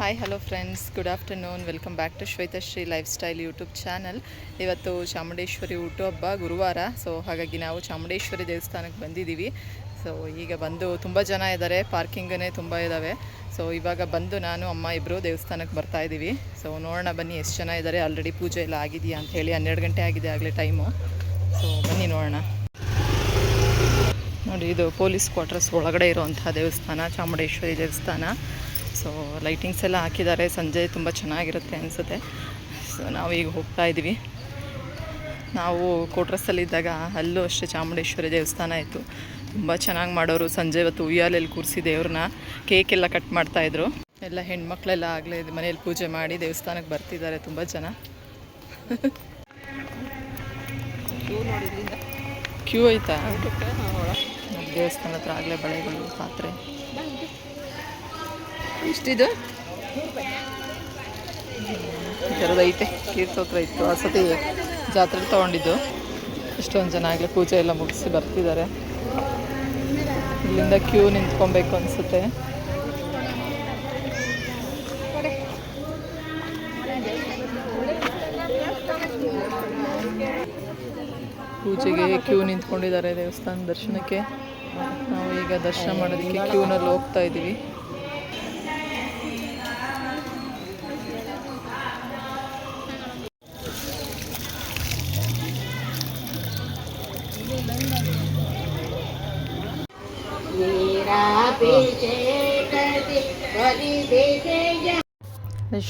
Hi hello friends good afternoon welcome back to Shwetashree lifestyle YouTube channel ಇವತ್ತು ಚಾಮುಂಡೇಶ್ವರಿ ಹುಟ್ಟುಹಬ್ಬ ಗುರುವಾರ so ಹಾಗಾಗಿ ನಾವು ಚಾಮುಂಡೇಶ್ವರಿ ದೇವಸ್ಥಾನಕ್ಕೆ ಬಂದಿದ್ದೀವಿ. ಸೊ ಈಗ ಬಂದು ತುಂಬ ಜನ ಇದ್ದಾರೆ. ಪಾರ್ಕಿಂಗನೇ ತುಂಬ ಇದ್ದಾವೆ ಸೊ ಇವಾಗ ಬಂದು ನಾನು, ಅಮ್ಮ ಇಬ್ಬರು ದೇವಸ್ಥಾನಕ್ಕೆ ಬರ್ತಾ ಇದ್ದೀವಿ. ಸೊ ನೋಡೋಣ ಬನ್ನಿ ಎಷ್ಟು ಜನ ಇದ್ದಾರೆ. ಆಲ್ರೆಡಿ ಪೂಜೆ ಎಲ್ಲ ಆಗಿದೆಯಾ ಅಂತ ಹೇಳಿ ಹನ್ನೆರಡು ಗಂಟೆ ಆಗಿದೆ ಆಗಲೇ ಟೈಮು ಸೊ ಬನ್ನಿ ನೋಡೋಣ. ನೋಡಿ, ಇದು ಪೊಲೀಸ್ ಕ್ವಾರ್ಟರ್ಸ್ ಒಳಗಡೆ ಇರುವಂಥ ದೇವಸ್ಥಾನ, ಚಾಮುಂಡೇಶ್ವರಿ ದೇವಸ್ಥಾನ. ಸೊ ಲೈಟಿಂಗ್ಸ್ ಎಲ್ಲ ಹಾಕಿದ್ದಾರೆ. ಸಂಜೆ ತುಂಬ ಚೆನ್ನಾಗಿರುತ್ತೆ ಅನಿಸುತ್ತೆ. ಸೊ ನಾವು ಈಗ ಹೋಗ್ತಾ ಇದ್ದೀವಿ. ನಾವು ಕೋಟ್ರಸ್ಸಲ್ಲಿದ್ದಾಗ ಅಲ್ಲೂ ಅಷ್ಟೇ ಚಾಮುಂಡೇಶ್ವರಿ ದೇವಸ್ಥಾನ ಇತ್ತು. ತುಂಬ ಚೆನ್ನಾಗಿ ಮಾಡೋರು. ಸಂಜೆ ಇವತ್ತು ಉಯ್ಯಾಲೆಲ್ಲಿ ಕೂರಿಸಿ ದೇವ್ರನ್ನ ಕೇಕ್ ಎಲ್ಲ ಕಟ್ ಮಾಡ್ತಾಯಿದ್ರು ಎಲ್ಲ ಹೆಣ್ಮಕ್ಳೆಲ್ಲ ಆಗಲೇ ಮನೆಯಲ್ಲಿ ಪೂಜೆ ಮಾಡಿ ದೇವಸ್ಥಾನಕ್ಕೆ ಬರ್ತಿದ್ದಾರೆ ತುಂಬ ಜನ. ಕ್ಯೂ ಐತಾ? ದೇವಸ್ಥಾನ ಹತ್ರ ಆಗಲೇ ಬಳೆಗಳು ಪಾತ್ರೆ. ಇಷ್ಟಿದು? ಈ ಥರದ ಐತೆ ಕೀರ್ತೋತ್ರ ಇತ್ತು. ಆ ಸತಿ ಜಾತ್ರೆ ತೊಗೊಂಡಿದ್ದು. ಇಷ್ಟೊಂದು ಜನ ಆಗಲಿ ಪೂಜೆ ಎಲ್ಲ ಮುಗಿಸಿ ಬರ್ತಿದ್ದಾರೆ. ಇಲ್ಲಿಂದ ಕ್ಯೂ ನಿಂತ್ಕೊಬೇಕು ಅನಿಸುತ್ತೆ. ಪೂಜೆಗೆ ಕ್ಯೂ ನಿಂತ್ಕೊಂಡಿದ್ದಾರೆ ದೇವಸ್ಥಾನ ದರ್ಶನಕ್ಕೆ. ನಾವು ಈಗ ದರ್ಶನ ಮಾಡೋದಕ್ಕೆ ಕ್ಯೂನಲ್ಲಿ ಹೋಗ್ತಾ ಇದ್ದೀವಿ.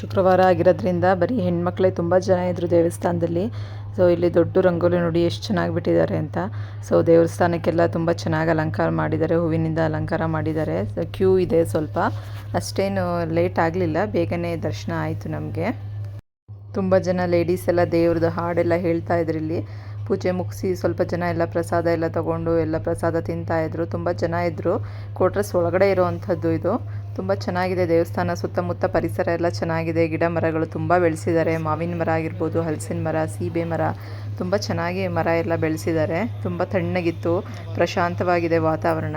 ಶುಕ್ರವಾರ ಆಗಿರೋದ್ರಿಂದ ಬರೀ ಹೆಣ್ಮಕ್ಳೇ ತುಂಬ ಜನ ಇದ್ದರು ದೇವಸ್ಥಾನದಲ್ಲಿ. ಸೊ ಇಲ್ಲಿ ದೊಡ್ಡ ರಂಗೋಲಿ ನೋಡಿ ಎಷ್ಟು ಚೆನ್ನಾಗಿ ಬಿಟ್ಟಿದ್ದಾರೆ ಅಂತ. ಸೊ ದೇವಸ್ಥಾನಕ್ಕೆಲ್ಲ ತುಂಬ ಚೆನ್ನಾಗಿ ಅಲಂಕಾರ ಮಾಡಿದ್ದಾರೆ, ಹೂವಿನಿಂದ ಅಲಂಕಾರ ಮಾಡಿದ್ದಾರೆ. ಕ್ಯೂ ಇದೆ ಸ್ವಲ್ಪ. ಅಷ್ಟೇನು ಲೇಟ್ ಆಗಲಿಲ್ಲ, ಬೇಗನೆ ದರ್ಶನ ಆಯಿತು ನಮಗೆ. ತುಂಬ ಜನ ಲೇಡೀಸ್ ಎಲ್ಲ ದೇವ್ರದ್ದು ಹಾಡೆಲ್ಲ ಹೇಳ್ತಾ ಇದ್ರು ಇಲ್ಲಿ. ಪೂಜೆ ಮುಗಿಸಿ ಸ್ವಲ್ಪ ಜನ ಎಲ್ಲ ಪ್ರಸಾದ ಎಲ್ಲ ತಗೊಂಡು ಎಲ್ಲ ಪ್ರಸಾದ ತಿಂತಾ ಇದ್ರು. ತುಂಬ ಜನ ಇದ್ದರು ಕೋಟ್ರಸ್ ಒಳಗಡೆ ಇರೋವಂಥದ್ದು ಇದು. ತುಂಬ ಚೆನ್ನಾಗಿದೆ ದೇವಸ್ಥಾನ, ಸುತ್ತಮುತ್ತ ಪರಿಸರ ಎಲ್ಲ ಚೆನ್ನಾಗಿದೆ. ಗಿಡ ಮರಗಳು ತುಂಬ ಬೆಳೆಸಿದ್ದಾರೆ. ಮಾವಿನ ಮರ ಆಗಿರ್ಬೋದು, ಹಲಸಿನ ಮರ, ಸೀಬೆ ಮರ, ತುಂಬ ಚೆನ್ನಾಗಿ ಮರ ಎಲ್ಲ ಬೆಳೆಸಿದ್ದಾರೆ. ತುಂಬ ತಣ್ಣಗಿತ್ತು, ಪ್ರಶಾಂತವಾಗಿದೆ ವಾತಾವರಣ.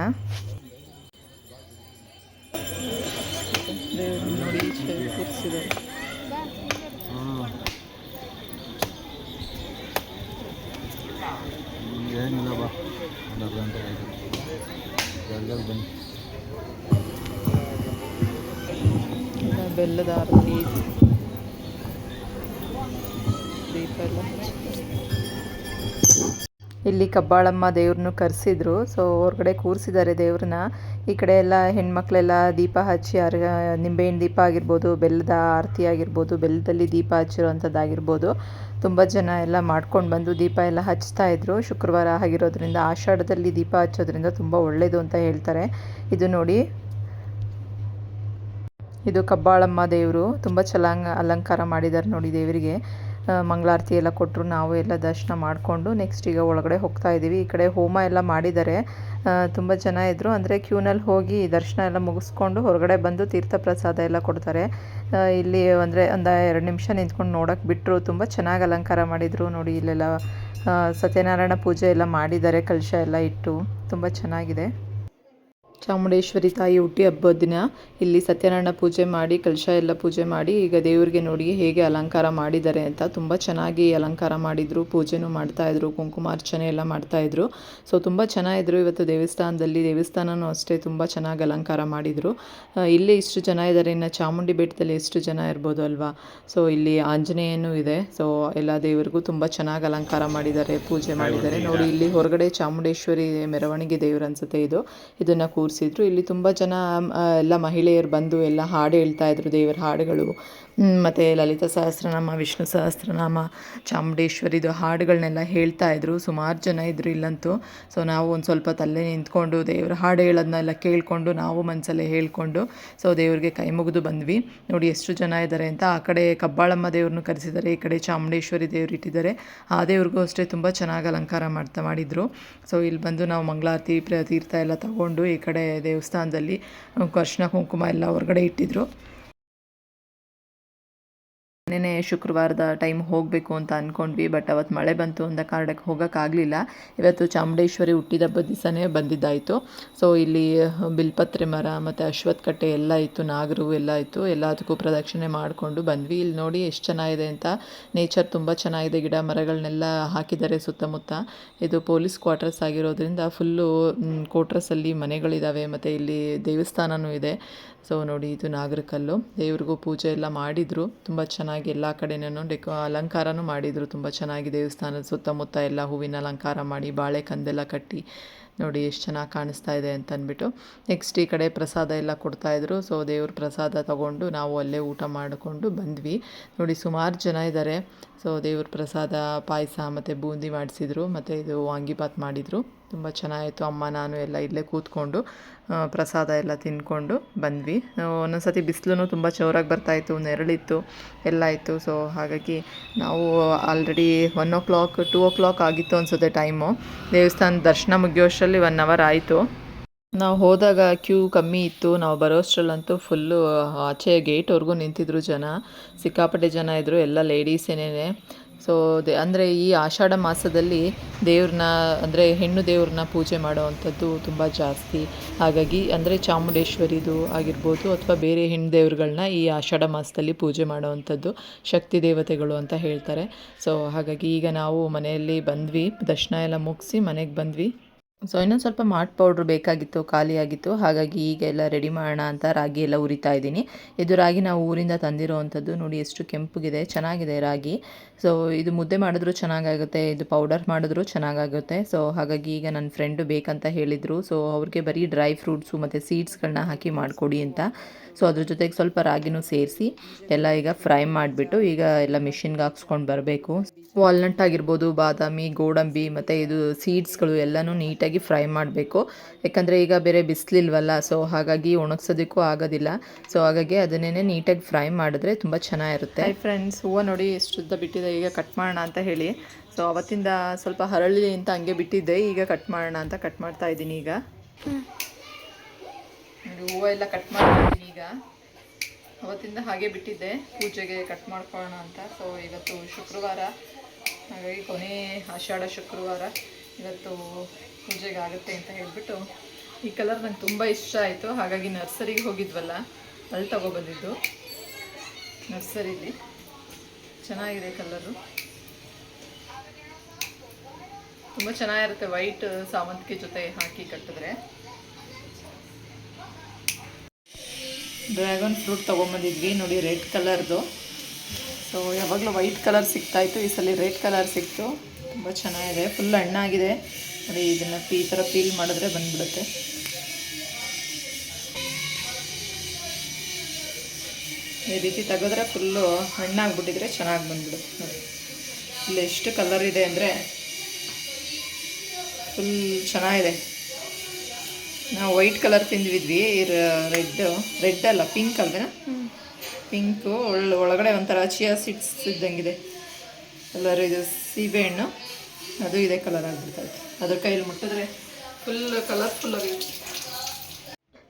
ಬೆಲ್ಲದ ಇಲ್ಲಿ ಕಬ್ಬಾಳಮ್ಮ ದೇವ್ರನ್ನು ಕರೆಸಿದ್ರು. ಸೊ ಹೊರಗಡೆ ಕೂರಿಸಿದ್ದಾರೆ ದೇವ್ರನ್ನ. ಈ ಕಡೆ ಎಲ್ಲ ಹೆಣ್ಮಕ್ಳೆಲ್ಲ ದೀಪ ಹಚ್ಚಿ ಅರ್ ನಿಂಬೆಹಣ್ಣು ದೀಪ ಆಗಿರ್ಬೋದು, ಬೆಲ್ಲದ ಆರತಿ ಆಗಿರ್ಬೋದು, ಬೆಲ್ಲದಲ್ಲಿ ದೀಪ ಹಚ್ಚಿರೋವಂಥದ್ದಾಗಿರ್ಬೋದು. ತುಂಬ ಜನ ಎಲ್ಲ ಮಾಡ್ಕೊಂಡು ಬಂದು ದೀಪ ಎಲ್ಲ ಹಚ್ತಾ ಇದ್ರು. ಶುಕ್ರವಾರ ಆಗಿರೋದ್ರಿಂದ ಆಷಾಢದಲ್ಲಿ ದೀಪ ಹಚ್ಚೋದ್ರಿಂದ ತುಂಬ ಒಳ್ಳೆಯದು ಅಂತ ಹೇಳ್ತಾರೆ. ಇದು ನೋಡಿ ಇದು ಕಬ್ಬಾಳಮ್ಮ ದೇವರು. ತುಂಬ ಚೆನ್ನಾಗಿ ಅಲಂಕಾರ ಮಾಡಿದ್ದಾರೆ ನೋಡಿ ದೇವರಿಗೆ. ಮಂಗಳಾರತಿ ಎಲ್ಲ ಕೊಟ್ಟರು ನಾವು ಎಲ್ಲ ದರ್ಶನ ಮಾಡಿಕೊಂಡು ನೆಕ್ಸ್ಟ್ ಈಗ ಒಳಗಡೆ ಹೋಗ್ತಾ ಇದ್ದೀವಿ ಈ ಕಡೆ ಹೋಮ ಎಲ್ಲ ಮಾಡಿದ್ದಾರೆ. ತುಂಬ ಜನ ಇದ್ದರು ಅಂದರೆ ಕ್ಯೂನಲ್ಲಿ ಹೋಗಿ ದರ್ಶನ ಎಲ್ಲ ಮುಗಿಸ್ಕೊಂಡು ಹೊರಗಡೆ ಬಂದು ತೀರ್ಥ ಪ್ರಸಾದ ಎಲ್ಲ ಕೊಡ್ತಾರೆ. ಇಲ್ಲಿ ಅಂದರೆ ಒಂದು ಎರಡು ನಿಮಿಷ ನಿಂತ್ಕೊಂಡು ನೋಡೋಕೆ ಬಿಟ್ಟರು ತುಂಬ ಚೆನ್ನಾಗಿ ಅಲಂಕಾರ ಮಾಡಿದರು ನೋಡಿ ಇಲ್ಲೆಲ್ಲ. ಸತ್ಯನಾರಾಯಣ ಪೂಜೆ ಎಲ್ಲ ಮಾಡಿದ್ದಾರೆ ಕಲಶ ಎಲ್ಲ ಇಟ್ಟು. ತುಂಬ ಚೆನ್ನಾಗಿದೆ. ಚಾಮುಂಡೇಶ್ವರಿ ತಾಯಿ ಹುಟ್ಟಿ ಹಬ್ಬದ ದಿನ ಇಲ್ಲಿ ಸತ್ಯನಾರಾಯಣ ಪೂಜೆ ಮಾಡಿ ಕಲಶ ಎಲ್ಲ ಪೂಜೆ ಮಾಡಿ ಈಗ ದೇವರಿಗೆ ನೋಡಿ ಹೇಗೆ ಅಲಂಕಾರ ಮಾಡಿದ್ದಾರೆ ಅಂತ ತುಂಬ ಚೆನ್ನಾಗಿ ಅಲಂಕಾರ ಮಾಡಿದರು ಪೂಜೆನೂ ಮಾಡ್ತಾಯಿದ್ರು ಕುಂಕುಮಾರ್ಚನೆ ಎಲ್ಲ ಮಾಡ್ತಾಯಿದ್ರು ಸೊ ತುಂಬ ಚೆನ್ನಾಗಿದ್ರು. ಇವತ್ತು ದೇವಸ್ಥಾನದಲ್ಲಿ ದೇವಸ್ಥಾನನೂ ಅಷ್ಟೇ ತುಂಬ ಚೆನ್ನಾಗಿ ಅಲಂಕಾರ ಮಾಡಿದರು. ಇಲ್ಲಿ ಇಷ್ಟು ಜನ ಇದ್ದಾರೆ ಇನ್ನು ಚಾಮುಂಡಿ ಬೆಟ್ಟದಲ್ಲಿ ಎಷ್ಟು ಜನ ಇರ್ಬೋದು ಅಲ್ವಾ? ಸೊ ಇಲ್ಲಿ ಆಂಜನೇಯನೂ ಇದೆ. ಸೊ ಎಲ್ಲ ದೇವರಿಗೂ ತುಂಬ ಚೆನ್ನಾಗಿ ಅಲಂಕಾರ ಮಾಡಿದ್ದಾರೆ ಪೂಜೆ ಮಾಡಿದ್ದಾರೆ. ನೋಡಿ ಇಲ್ಲಿ ಹೊರಗಡೆ ಚಾಮುಂಡೇಶ್ವರಿ ಮೆರವಣಿಗೆ ದೇವರು ಅನ್ಸುತ್ತೆ ಇದು. ಇದನ್ನು ಕೂರಿಸಿದ್ರು ಇಲ್ಲಿ ತುಂಬ ಜನ ಎಲ್ಲ ಮಹಿಳೆಯರು ಬಂದು ಎಲ್ಲ ಹಾಡು ಹೇಳ್ತಾ ಇದ್ರು ದೇವರ ಹಾಡುಗಳು. ಮತ್ತೆ ಲಲಿತ ಸಹಸ್ರನಾಮ, ವಿಷ್ಣು ಸಹಸ್ರನಾಮ ಚಾಮುಂಡೇಶ್ವರಿದು ಹಾಡುಗಳನ್ನೆಲ್ಲ ಹೇಳ್ತಾ ಇದ್ರು. ಸುಮಾರು ಜನ ಇದ್ರು ಇಲ್ಲಂತೂ. ಸೊ ನಾವು ಒಂದು ಸ್ವಲ್ಪ ತಲೆ ನಿಂತ್ಕೊಂಡು, ದೇವರ ಹಾಡು ಹೇಳೋದನ್ನೆಲ್ಲ ಕೇಳಿಕೊಂಡು, ನಾವು ಮನಸಲ್ಲೇ ಹೇಳ್ಕೊಂಡು ಸೊ ದೇವ್ರಿಗೆ ಕೈ ಮುಗಿದು ಬಂದ್ವಿ. ನೋಡಿ, ಎಷ್ಟು ಜನ ಇದ್ದಾರೆ ಅಂತ. ಆ ಕಡೆ ಕಬ್ಬಾಳಮ್ಮ ದೇವ್ರನ್ನೂ ಕರೆಸಿದ್ದಾರೆ ಈ ಕಡೆ ಚಾಮುಂಡೇಶ್ವರಿ ದೇವ್ರು ಇಟ್ಟಿದ್ದಾರೆ ಆ ದೇವ್ರಿಗೂ ಅಷ್ಟೇ ತುಂಬ ಚೆನ್ನಾಗಿ ಅಲಂಕಾರ ಮಾಡ್ತಾ ಮಾಡಿದರು. ಸೊ ಇಲ್ಲಿ ಬಂದು ನಾವು ಮಂಗಳಾರತಿ ತೀರ್ಥ ಎಲ್ಲ ತಗೊಂಡು ಈ ಕಡೆ ದೇವಸ್ಥಾನದಲ್ಲಿ ಅರ್ಶಿನ ಕುಂಕುಮ ಎಲ್ಲ ಹೊರಗಡೆ ಇಟ್ಟಿದ್ರು. ನೆನ್ನೆ ಶುಕ್ರವಾರದ ಟೈಮ್ ಹೋಗಬೇಕು ಅಂತ ಅಂದ್ಕೊಂಡ್ವಿ ಬಟ್ ಅವತ್ತು ಮಳೆ ಬಂತು ಅಂದ ಕಾರಣಕ್ಕೆ ಹೋಗೋಕ್ಕಾಗಲಿಲ್ಲ ಇವತ್ತು ಚಾಮುಂಡೇಶ್ವರಿ ಹುಟ್ಟಿದ ಹಬ್ಬದ ದಿವಸನೇ ಬಂದಿದ್ದಾಯಿತು. ಸೊ ಇಲ್ಲಿ ಬಿಲ್ಪತ್ರೆ ಮರ ಮತ್ತು ಅಶ್ವತ್ಥ ಕಟ್ಟೆ ಎಲ್ಲ ಇತ್ತು, ನಾಗರು ಎಲ್ಲ ಇತ್ತು. ಎಲ್ಲದಕ್ಕೂ ಪ್ರದಕ್ಷಿಣೆ ಮಾಡಿಕೊಂಡು ಬಂದ್ವಿ. ಇಲ್ಲಿ ನೋಡಿ ಎಷ್ಟು ಚೆನ್ನಾಗಿದೆ ಅಂತ. ನೇಚರ್ ತುಂಬ ಚೆನ್ನಾಗಿದೆ. ಗಿಡ ಮರಗಳನ್ನೆಲ್ಲ ಹಾಕಿದ್ದಾರೆ ಸುತ್ತಮುತ್ತ. ಇದು ಪೊಲೀಸ್ ಕ್ವಾರ್ಟರ್ಸ್ ಆಗಿರೋದ್ರಿಂದ ಫುಲ್ಲು ಕ್ವಾರ್ಟರ್ಸಲ್ಲಿ ಮನೆಗಳಿದ್ದಾವೆ ಮತ್ತು ಇಲ್ಲಿ ದೇವಸ್ಥಾನವೂ ಇದೆ. ಸೊ ನೋಡಿ, ಇದು ನಾಗರಕಲ್ಲು. ದೇವ್ರಿಗೂ ಪೂಜೆ ಎಲ್ಲ ಮಾಡಿದರು. ತುಂಬ ಚೆನ್ನಾಗಿ ಎಲ್ಲ ಕಡೆನೂ ಡೆಕೋ, ಅಲಂಕಾರನೂ ಮಾಡಿದರು. ತುಂಬ ಚೆನ್ನಾಗಿ ದೇವಸ್ಥಾನದ ಸುತ್ತಮುತ್ತ ಎಲ್ಲ ಹೂವಿನ ಅಲಂಕಾರ ಮಾಡಿ, ಬಾಳೆ ಕಂದೆಲ್ಲ ಕಟ್ಟಿ ನೋಡಿ ಎಷ್ಟು ಚೆನ್ನಾಗಿ ಕಾಣಿಸ್ತಾ ಇದೆ ಅಂತ ಅಂದ್ಬಿಟ್ಟು. ನೆಕ್ಸ್ಟ್ ಈ ಕಡೆ ಪ್ರಸಾದ ಎಲ್ಲ ಕೊಡ್ತಾಯಿದ್ರು ಸೊ ದೇವ್ರ ಪ್ರಸಾದ ತಗೊಂಡು ನಾವು ಅಲ್ಲೇ ಊಟ ಮಾಡಿಕೊಂಡು ಬಂದ್ವಿ. ನೋಡಿ, ಸುಮಾರು ಜನ ಇದ್ದಾರೆ ಸೊ ದೇವ್ರ ಪ್ರಸಾದ ಪಾಯಸ ಮತ್ತು ಬೂಂದಿ ಮಾಡಿಸಿದ್ರು. ಮತ್ತು ಇದು ವಾಂಗಿಬಾತ್ ಮಾಡಿದರು. ತುಂಬ ಚೆನ್ನಾಗಿತ್ತು. ಅಮ್ಮ, ನಾನು ಎಲ್ಲ ಇಲ್ಲೇ ಕೂತ್ಕೊಂಡು ಪ್ರಸಾದ ಎಲ್ಲ ತಿಂದ್ಕೊಂಡು ಬಂದ್ವಿ. ಒಂದೊಂದು ಸತಿ ಬಿಸಿಲು ತುಂಬ ಜೋರಾಗಿ ಬರ್ತಾಯಿತ್ತು ನೆರಳಿತ್ತು, ಎಲ್ಲ ಇತ್ತು ಸೊ ಹಾಗಾಗಿ ನಾವು already one o'clock two o'clock ಆಗಿತ್ತು ಅನಿಸುತ್ತೆ ಟೈಮು ದೇವಸ್ಥಾನ ದರ್ಶನ ಮುಗಿಯೋಷ್ಟರಲ್ಲಿ ಒನ್ ಅವರ್ ಆಯಿತು. ನಾವು ಹೋದಾಗ ಕ್ಯೂ ಕಮ್ಮಿ ಇತ್ತು. ನಾವು ಬರೋಷ್ಟರಲ್ಲಂತೂ ಫುಲ್ಲು ಆಚೆ ಗೇಟ್ವರೆಗೂ ನಿಂತಿದ್ರು ಜನ. ಸಿಕ್ಕಾಪಟ್ಟೆ ಜನ ಇದ್ದರು ಎಲ್ಲ ಲೇಡೀಸೇನೇ ಸೊ ದೇ, ಅಂದರೆ ಈ ಆಷಾಢ ಮಾಸದಲ್ಲಿ ದೇವ್ರನ್ನ, ಅಂದರೆ ಹೆಣ್ಣು ದೇವ್ರನ್ನ ಪೂಜೆ ಮಾಡೋವಂಥದ್ದು ತುಂಬ ಜಾಸ್ತಿ. ಹಾಗಾಗಿ, ಅಂದರೆ ಚಾಮುಂಡೇಶ್ವರಿದು ಆಗಿರ್ಬೋದು ಅಥವಾ ಬೇರೆ ಹೆಣ್ಣು ದೇವ್ರುಗಳನ್ನ ಈ ಆಷಾಢ ಮಾಸದಲ್ಲಿ ಪೂಜೆ ಮಾಡೋವಂಥದ್ದು ಶಕ್ತಿ ದೇವತೆಗಳು ಅಂತ ಹೇಳ್ತಾರೆ. ಸೊ ಹಾಗಾಗಿ ಈಗ ನಾವು ಮನೆಯಲ್ಲಿ ಬಂದ್ವಿ, ದರ್ಶನ ಎಲ್ಲ ಮುಗಿಸಿ ಮನೆಗೆ ಬಂದ್ವಿ. ಸೊ ಇನ್ನೊಂದು ಸ್ವಲ್ಪ ಮಾಟ್ ಪೌಡ್ರ್ ಬೇಕಾಗಿತ್ತು, ಖಾಲಿಯಾಗಿತ್ತು. ಹಾಗಾಗಿ ಈಗ ಎಲ್ಲ ರೆಡಿ ಮಾಡೋಣ ಅಂತ ರಾಗಿ ಎಲ್ಲ ಉರಿತಾ ಇದ್ದೀನಿ. ಇದು ರಾಗಿ ನಾವು ಊರಿಂದ ತಂದಿರೋವಂಥದ್ದು ನೋಡಿ ಎಷ್ಟು ಕೆಂಪಗಿದೆ, ಚೆನ್ನಾಗಿದೆ ರಾಗಿ. ಸೊ ಇದು ಮುದ್ದೆ ಮಾಡಿದ್ರು ಚೆನ್ನಾಗಾಗುತ್ತೆ, ಇದು ಪೌಡರ್ ಮಾಡಿದ್ರು ಚೆನ್ನಾಗಾಗುತ್ತೆ. ಸೊ ಹಾಗಾಗಿ ಈಗ ನನ್ನ ಫ್ರೆಂಡು ಬೇಕಂತ ಹೇಳಿದರು. ಸೊ ಅವ್ರಿಗೆ ಬರೀ ಡ್ರೈ ಫ್ರೂಟ್ಸು ಮತ್ತು ಸೀಡ್ಸ್ಗಳನ್ನ ಹಾಕಿ ಮಾಡಿಕೊಡಿ ಅಂತ. ಸೊ ಅದ್ರ ಜೊತೆಗೆ ಸ್ವಲ್ಪ ರಾಗಿನೂ ಸೇರಿಸಿ ಎಲ್ಲ ಈಗ ಫ್ರೈ ಮಾಡಿಬಿಟ್ಟು ಈಗ ಎಲ್ಲ ಮಿಷಿನ್ಗೆ ಹಾಕ್ಸ್ಕೊಂಡು ಬರಬೇಕು. ವಾಲ್ನಟ್ ಆಗಿರ್ಬೋದು ಬಾದಾಮಿ ಗೋಡಂಬಿ ಮತ್ತು ಇದು ಸೀಡ್ಸ್ಗಳು ಎಲ್ಲನೂ ನೀಟಾಗಿ ಫ್ರೈ ಮಾಡಬೇಕು. ಯಾಕಂದರೆ ಈಗ ಬೇರೆ ಬಿಸಿಲಿಲ್ವಲ್ಲ ಸೊ ಹಾಗಾಗಿ ಒಣಗ್ಸೋದಕ್ಕೂ ಆಗೋದಿಲ್ಲ. ಸೊ ಹಾಗಾಗಿ ಅದನ್ನೇ ನೀಟಾಗಿ ಫ್ರೈ ಮಾಡಿದ್ರೆ ತುಂಬ ಚೆನ್ನಾಗಿರುತ್ತೆ. ಫ್ರೆಂಡ್ಸ್ ಹೂವು ನೋಡಿ ಎಷ್ಟು ಉದ್ದ ಬಿಟ್ಟಿದೆ. ಈಗ ಕಟ್ ಮಾಡೋಣ ಅಂತ ಹೇಳಿ. ಸೊ ಅವತ್ತಿಂದ ಸ್ವಲ್ಪ ಹರಳಿ ಅಂತ ಹಂಗೆ ಬಿಟ್ಟಿದ್ದೆ. ಈಗ ಕಟ್ ಮಾಡೋಣ ಅಂತ ಕಟ್ ಮಾಡ್ತಾ ಇದ್ದೀನಿ ಈಗ. ಇದು ಹೂವು ಎಲ್ಲ ಕಟ್ ಮಾಡ್ತೀನಿ ಈಗ. ಅವತ್ತಿಂದ ಹಾಗೆ ಬಿಟ್ಟಿದ್ದೆ. ಪೂಜೆಗೆ ಕಟ್ ಮಾಡ್ಕೊಳ್ಳೋಣ ಅಂತ. ಸೊ ಇವತ್ತು ಶುಕ್ರವಾರ. ಹಾಗಾಗಿ ಕೊನೆ ಆಷಾಢ ಶುಕ್ರವಾರ ಇವತ್ತು ಪೂಜೆಗೆ ಆಗುತ್ತೆ ಅಂತ ಹೇಳಿಬಿಟ್ಟು ಈ ಕಲರ್ ನಂಗೆ ತುಂಬ ಇಷ್ಟ ಆಯಿತು. ಹಾಗಾಗಿ ನರ್ಸರಿಗೆ ಹೋಗಿದ್ವಲ್ಲ, ಅಲ್ಲಿ ತಗೊಬಂದಿದ್ದು ನರ್ಸರಿಲಿ ಚೆನ್ನಾಗಿದೆ ಕಲರು ತುಂಬ ಚೆನ್ನಾಗಿರುತ್ತೆ. ವೈಟ್ ಸಾಮಂತಿಗೆ ಜೊತೆ ಹಾಕಿ ಕಟ್ಟಿದ್ರೆ. ಡ್ರ್ಯಾಗನ್ ಫ್ರೂಟ್ ತೊಗೊಂಬಂದಿದ್ವಿ ನೋಡಿ ರೆಡ್ ಕಲರ್ದು. ಸೊ ಯಾವಾಗಲೂ ವೈಟ್ ಕಲರ್ ಸಿಗ್ತಾಯಿತ್ತು ಈ ಸಲ ರೆಡ್ ಕಲರ್ ಸಿಕ್ತು. ತುಂಬ ಚೆನ್ನಾಗಿದೆ ಫುಲ್ ಹಣ್ಣಾಗಿದೆ. ನೋಡಿ, ಇದನ್ನು ಈ ಥರ ಪೀಲ್ ಮಾಡಿದ್ರೆ ಬಂದ್ಬಿಡುತ್ತೆ. ಈ ರೀತಿ ತೆಗೆದ್ರೆ ಫುಲ್ಲು ಹಣ್ಣಾಗ್ಬಿಟ್ಟಿದ್ರೆ ಚೆನ್ನಾಗಿ ಬಂದ್ಬಿಡುತ್ತೆ, ನೋಡಿ. ಇಲ್ಲಿ ಎಷ್ಟು ಕಲರ್ ಇದೆ ಅಂದರೆ ಫುಲ್ ಚೆನ್ನಾಗಿದೆ. ನಾವು ವೈಟ್ ಕಲರ್ ತಿಂದಿದ್ವಿ ರೆಡ್ ರೆಡ್ ಅಲ್ಲ ಪಿಂಕ್ ಅಲ್ವೇನಾ? ಪಿಂಕು ಒಳ್ಳೆ ಒಳಗಡೆ ಒಂಥರ ಚಿಯಾ ಸೀಡ್ಸ್ ಇದ್ದಂಗಿದೆ. ಕಲರ್ ಇದು ಸೀಬೆಹಣ್ಣು ಅದು ಇದೇ ಕಲರ್ ಆಗಿಬಿಡ್ತೈತೆ ಅದ್ರ ಕೈಯಲ್ಲಿ ಮುಟ್ಟಿದ್ರೆ ಫುಲ್ ಕಲರ್ಫುಲ್ ಆಗಿ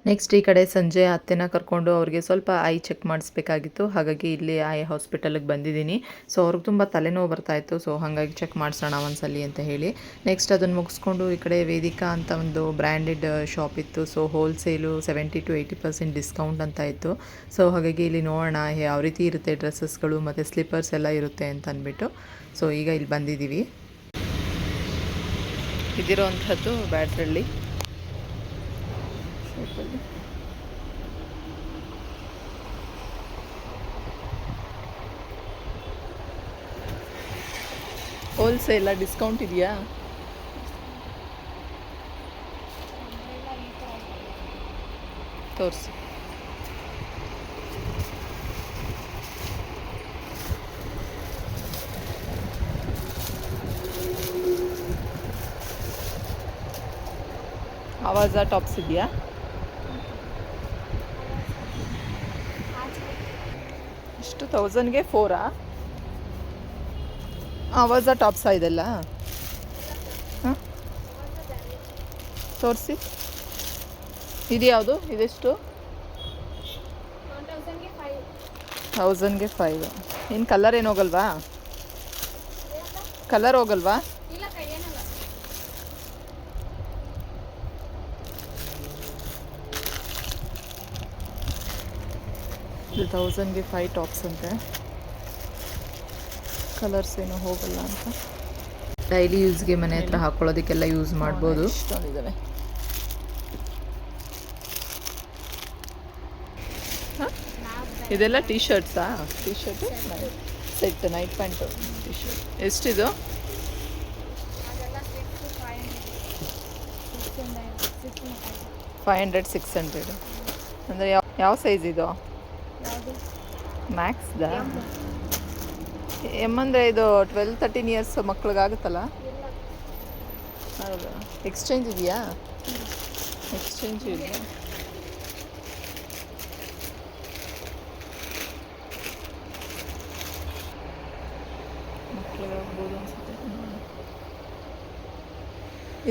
ನೆಕ್ಸ್ಟ್ ಈ ಕಡೆ ಸಂಜೆ ಅತ್ತೆನ ಕರ್ಕೊಂಡು ಅವ್ರಿಗೆ ಸ್ವಲ್ಪ ಐ ಚೆಕ್ ಮಾಡಿಸ್ಬೇಕಾಗಿತ್ತು. ಹಾಗಾಗಿ ಇಲ್ಲಿ ಐ ಹಾಸ್ಪಿಟಲಿಗೆ ಬಂದಿದ್ದೀನಿ. ಸೊ ಅವ್ರಿಗೆ ತುಂಬ ತಲೆನೋವು ಬರ್ತಾಯಿತ್ತು ಸೊ ಹಾಗಾಗಿ ಚೆಕ್ ಮಾಡಿಸೋಣ ಒಂದ್ಸಲಿ ಅಂತ ಹೇಳಿ. ನೆಕ್ಸ್ಟ್ ಅದನ್ನು ಮುಗಿಸ್ಕೊಂಡು ಈ ಕಡೆ ವೇದಿಕಾ ಅಂತ ಒಂದು ಬ್ರ್ಯಾಂಡೆಡ್ ಶಾಪ್ ಇತ್ತು. So wholesale seventy to eighty percent discount ಅಂತ ಇತ್ತು. ಸೊ ಹಾಗಾಗಿ ಇಲ್ಲಿ ನೋಡೋಣ ಯಾವ ರೀತಿ ಇರುತ್ತೆ ಡ್ರೆಸ್ಸಸ್ಗಳು ಮತ್ತು ಸ್ಲಿಪ್ಪರ್ಸ್ ಎಲ್ಲ ಇರುತ್ತೆ ಅಂತ ಅಂದ್ಬಿಟ್ಟು. ಸೊ ಈಗ ಇಲ್ಲಿ ಬಂದಿದ್ದೀವಿ. ಇದಿರೋವಂಥದ್ದು ಬ್ಯಾಟ್ರಲ್ಲಿ ಶಾಪಲ್ಲಿ ಹೋಲ್ಸೇಲ ಡಿಸ್ಕೌಂಟ್ ಇದೆಯಾ ತೋರಿಸಿ ಆವಾಜ ಟಾಪ್ಸ್ ಇದೆಯಾ ಇಷ್ಟು ತೌಸಂಡ್ಗೆ ಫೋರಾ ಆವಾಜ ಟಾಪ್ಸಾ ಇದೆಲ್ಲ? ಹಾಂ? ತೋರಿಸಿ. ಇದು ಯಾವುದು? ಇದೆಷ್ಟು? ತೌಸಂಡ್ಗೆ ಫೈವ್ ಇನ್ನು ಕಲರ್ ಏನು ಹೋಗಲ್ವಾ? ಕಲರ್ ಹೋಗಲ್ವಾ? ಇದು ತೌಸಂಡ್ಗೆ ಫೈವ್ ಟಾಪ್ಸ್ ಅಂತೆ. ಕಲರ್ಸ್ ಏನು ಹೋಗಲ್ಲ ಅಂತ. ಡೈಲಿ ಯೂಸ್ಗೆ ಮನೆ ಹತ್ರ ಹಾಕೊಳ್ಳೋದಕ್ಕೆಲ್ಲ ಯೂಸ್ ಮಾಡ್ಬೋದು. ಇಷ್ಟೊಂದಿದ್ದಾವೆ ಇದೆಲ್ಲ T ಶರ್ಟ್ಸಾ T shirt set night pant T shirt ಎಷ್ಟಿದು? Five hundred six hundred ಅಂದರೆ ಯಾವ ಯಾವ ಸೈಜ್ ಇದು? ಮ್ಯಾಕ್ಸ್ದಾ ಎಂ ಅಂದರೆ ಇದು ಟ್ವೆಲ್ ತರ್ಟೀನ್ ಇಯರ್ಸ್ ಮಕ್ಳಿಗಾಗುತ್ತಲ್ಲ? ಹೌದಾ. ಎಕ್ಸ್ಚೇಂಜ್ ಇದೆಯಾ? ಎಕ್ಸ್ಚೇಂಜ್ ಇದೆಯಾ?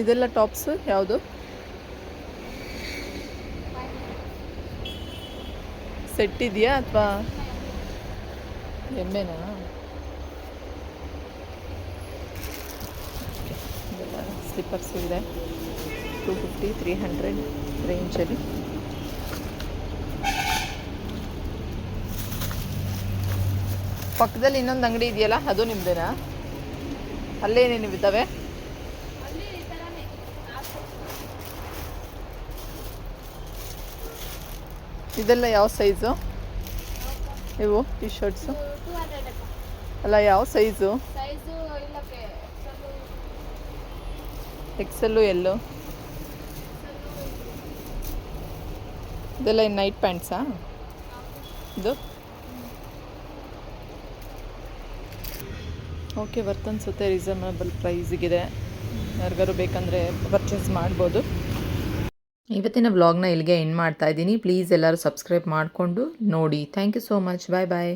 ಇದೆಲ್ಲ ಟಾಪ್ಸ್ ಯಾವುದು? ಸೆಟ್ ಇದೆಯಾ ಅಥವಾ ಎಮ್ಮೆನಾ? ಸ್ಲಿಪ್ಪರ್ಸು ಇದೆ. ಟೂ ಫಿಫ್ಟಿ ತ್ರೀ ಹಂಡ್ರೆಡ್ ರೇಂಜಲ್ಲಿ ಪಕ್ಕದಲ್ಲಿ ಇನ್ನೊಂದು ಅಂಗಡಿ ಇದೆಯಲ್ಲ, ಅದು ನಿಮ್ಮದೇನಾ ಅಲ್ಲೇನೇನು ಇದ್ದಾವೆ ಇದೆಲ್ಲ ಯಾವ ಸೈಜು ಇವು ಟಿ ಶರ್ಟ್ಸು ಅಲ್ಲ, ಯಾವ ಸೈಜು ಎಕ್ಸೆಲ್ಲು ಎಲ್ಲು ಇದೆಲ್ಲ ಇನ್ನು ನೈಟ್ ಪ್ಯಾಂಟ್ಸಾ ಇದು? ಓಕೆ ವರ್ತ್ ಅನ್ಸುತ್ತೆ ರೀಸನಬಲ್ ಪ್ರೈಸಿಗಿದೆ ಯಾರಿಗಾರು ಬೇಕಂದರೆ ಪರ್ಚೇಸ್ ಮಾಡ್ಬೋದು. ಇವತ್ತಿನ ವ್ಲಾಗ್ನ ಇಲ್ಲಿಗೆ ಎಂಡ್ ಮಾಡ್ತಾ ಇದ್ದೀನಿ. ಪ್ಲೀಸ್ ಎಲ್ಲರೂ ಸಬ್ಸ್ಕ್ರೈಬ್ ಮಾಡಿಕೊಂಡು ನೋಡಿ. Thank you so much bye bye